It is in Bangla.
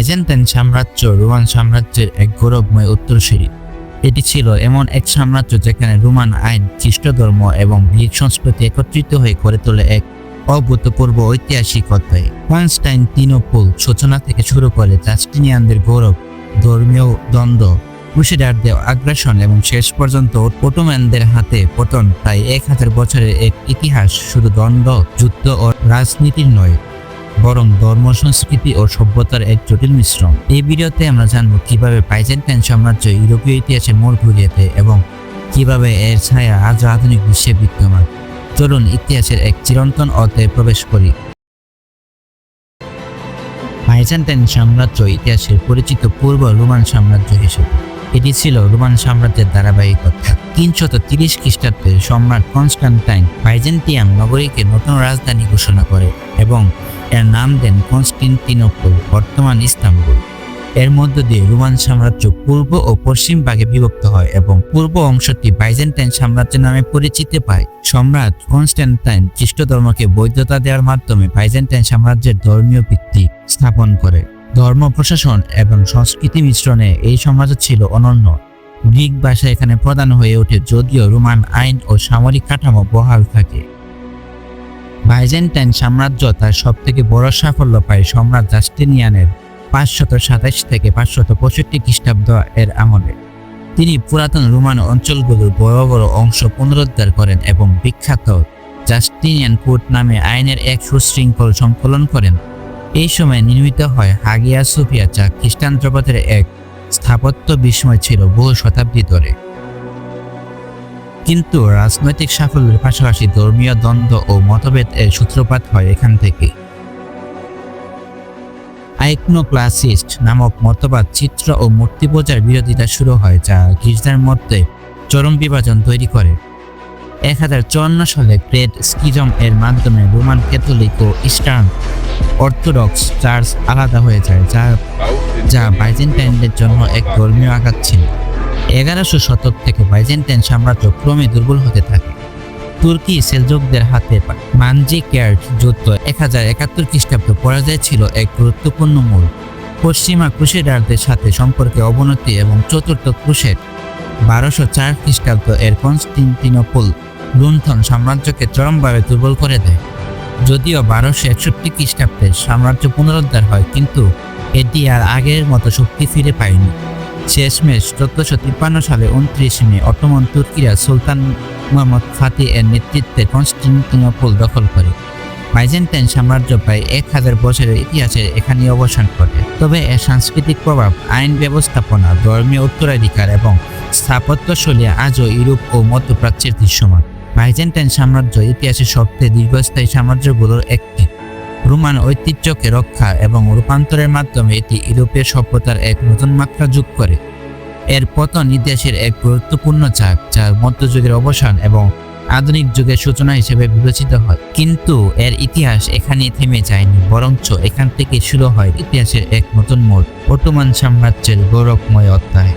বাইজেন্টাইন সাম্রাজ্য, রোমান সাম্রাজ্যের এক গৌরবময় উত্তরসূরি এটি ছিল এমন এক সাম্রাজ্য যেখানে রোমান আইন খ্রিস্ট ধর্ম এবং গ্রিক সংস্কৃতি একত্রিত হয়ে গড়ে তোলে এক অভূতপূর্ব ঐতিহাসিক অধ্যায়। কনস্টাইন কনস্টাইনটিনোপল সূচনা থেকে শুরু করে জাস্টিনিয়ানদের গৌরব, ধর্মীয় দ্বন্দ্ব ক্রুসেডারদের আগ্রাসন এবং শেষ পর্যন্ত অটোম্যানদের হাতে পতন প্রায় এক হাজার বছরের এক ইতিহাস, শুধু দ্বন্দ্ব, যুদ্ধ ও রাজনীতির নয়। বরং ধর্ম, সংস্কৃতি ও সভ্যতার এক জটিল মিশ্রণ। এই ভিডিওতে আমরা জানব কীভাবে বাইজেন্টাইন সাম্রাজ্য ইউরোপীয় ইতিহাসে মোড় ঘুরিয়ে দেয় এবং কীভাবে এর ছায়া আজও আধুনিক বিশ্বে বিদ্যমান। চলুন ইতিহাসের এক চিরন্তন অধ্যায়ে প্রবেশ করি। বাইজেন্টাইন সাম্রাজ্য ইতিহাসের পরিচিত পূর্ব রোমান সাম্রাজ্য হিসেবে। এটি ছিল রোমান সাম্রাজ্যের ধারাবাহিকতা। তিনশত তিরিশ খ্রিস্টাব্দে সম্রাট কনস্টান্টাইন বাইজেন্টিয়াম নগরীকে নতুন রাজধানী ঘোষণা করে এবং এর নাম দেন কনস্টিনটিনোপল, বর্তমান ইস্তাম্বুল। এর মধ্য দিয়ে রোমান সাম্রাজ্য পূর্ব ও পশ্চিম ভাগে বিভক্ত হয় এবং পূর্ব অংশটি বাইজেন্টাইন সাম্রাজ্য নামে পরিচিতি পায়। সম্রাট কনস্ট্যান্টাইন খ্রিস্ট ধর্মকে বৈধতা দেওয়ার মাধ্যমে বাইজেন্টাইন সাম্রাজ্যের ধর্মীয় ভিত্তি স্থাপন করে। ধর্ম প্রশাসন এবং সংস্কৃতি মিশ্রণে এই সাম্রাজ্য ছিল অনন্য। গ্রিক ভাষা এখানে প্রধান হয়ে ওঠে, যদিও রোমান আইন ও সামরিক কাঠামো বহাল থাকে। বাইজেন্টাইন সাম্রাজ্য তার সবথেকে বড় সাফল্য পায় সম্রাট জাস্টিনিয়ানের পাঁচশত সাতাশ থেকে পাঁচশত পঁয়ষট্টি খ্রিস্টাব্দ এর আমলে। তিনি পুরাতন রোমান অঞ্চলগুলোর বড় বড় অংশ পুনরুদ্ধার করেন এবং বিখ্যাত জাস্টিনিয়ান কোর্ট নামে আইনের এক সুশৃঙ্খল সংকলন করেন। এই সময় নির্মিত হয় হাগিয়া সুফিয়া যা খ্রিস্টান জগতের এক স্থাপত্য বিস্ময় ছিল বহু শতাব্দী ধরে। কিন্তু রাজনৈতিক সাফল্যের পাশাপাশি ধর্মীয় দ্বন্দ্ব ও মতভেদ এর সূত্রপাত হয় এখান থেকে। আইকনোক্লাসিস্ট নামক মতবাদ চিত্র ও মূর্তি পূজার বিরোধিতা শুরু হয় যা গির্জার মধ্যে চরম বিভাজন তৈরি করে। এক হাজার চুয়ান্ন সালে গ্রেট স্কিজম এর মাধ্যমে রোমান ক্যাথলিক ও ইস্টার্ন অর্থোডক্স চার্চ আলাদা হয়ে যায়, যা যা বাইজেন্টাইনদের জন্য এক ধর্মীয় আঘাত ছিল। এগারোশো শতক থেকে বাইজেন্টাইন সাম্রাজ্য ক্রমে দুর্বল হতে থাকে। তুর্কি সেলজুকদের হাতে মানজি কেয়ার্ট যুদ্ধ এক হাজার একাত্তর খ্রিস্টাব্দ পরাজয় ছিল এক গুরুত্বপূর্ণ মূল। পশ্চিমা ক্রুসেডারদের সাথে সম্পর্কে অবনতি এবং চতুর্থ ক্রুশেড বারোশো চার খ্রিস্টাব্দ এর কনস্টিনটিনোপল লুণ্ঠন সাম্রাজ্যকে চরমভাবে দুর্বল করে দেয়। যদিও বারোশো একষট্টি খ্রিস্টাব্দে সাম্রাজ্য পুনরুদ্ধার হয়, কিন্তু এটি আর আগের মতো শক্তি ফিরে পায়নি। শেষমেশ চোদ্দশো তিপ্পান্ন সালে উনত্রিশ মে অটোমন তুর্কিরা সুলতান মোহাম্মদ ফাতি এর নেতৃত্বে কনস্টিনটিনোপল দখল করে। বাইজেন্টাইন সাম্রাজ্য প্রায় এক হাজার বছরের ইতিহাসে এখানে অবসান ঘটে তবে এর সাংস্কৃতিক প্রভাব, আইন ব্যবস্থাপনা, ধর্মীয় উত্তরাধিকার এবং স্থাপত্যশৈলী আজও ইউরোপ ও মধ্যপ্রাচ্যের দৃশ্যমান। বাইজেন্টাইন সাম্রাজ্য ইতিহাসের সবচেয়ে দীর্ঘস্থায়ী সাম্রাজ্যগুলোর একটি। রোমান ঐতিহ্যকে রক্ষা এবং রূপান্তরের মাধ্যমে এটি ইউরোপীয় সভ্যতার এক নতুন মাত্রা যোগ করে। এর পতন ইতিহাসের এক গুরুত্বপূর্ণ চাক যা মধ্যযুগের অবসান এবং আধুনিক যুগের সূচনা হিসেবে বিবেচিত হয়। কিন্তু এর ইতিহাস এখানে থেমে যায়নি, বরঞ্চ এখান থেকে শুরু হয় ইতিহাসের এক নতুন মোড়, অটোমান সাম্রাজ্যের গৌরবময় অধ্যায়।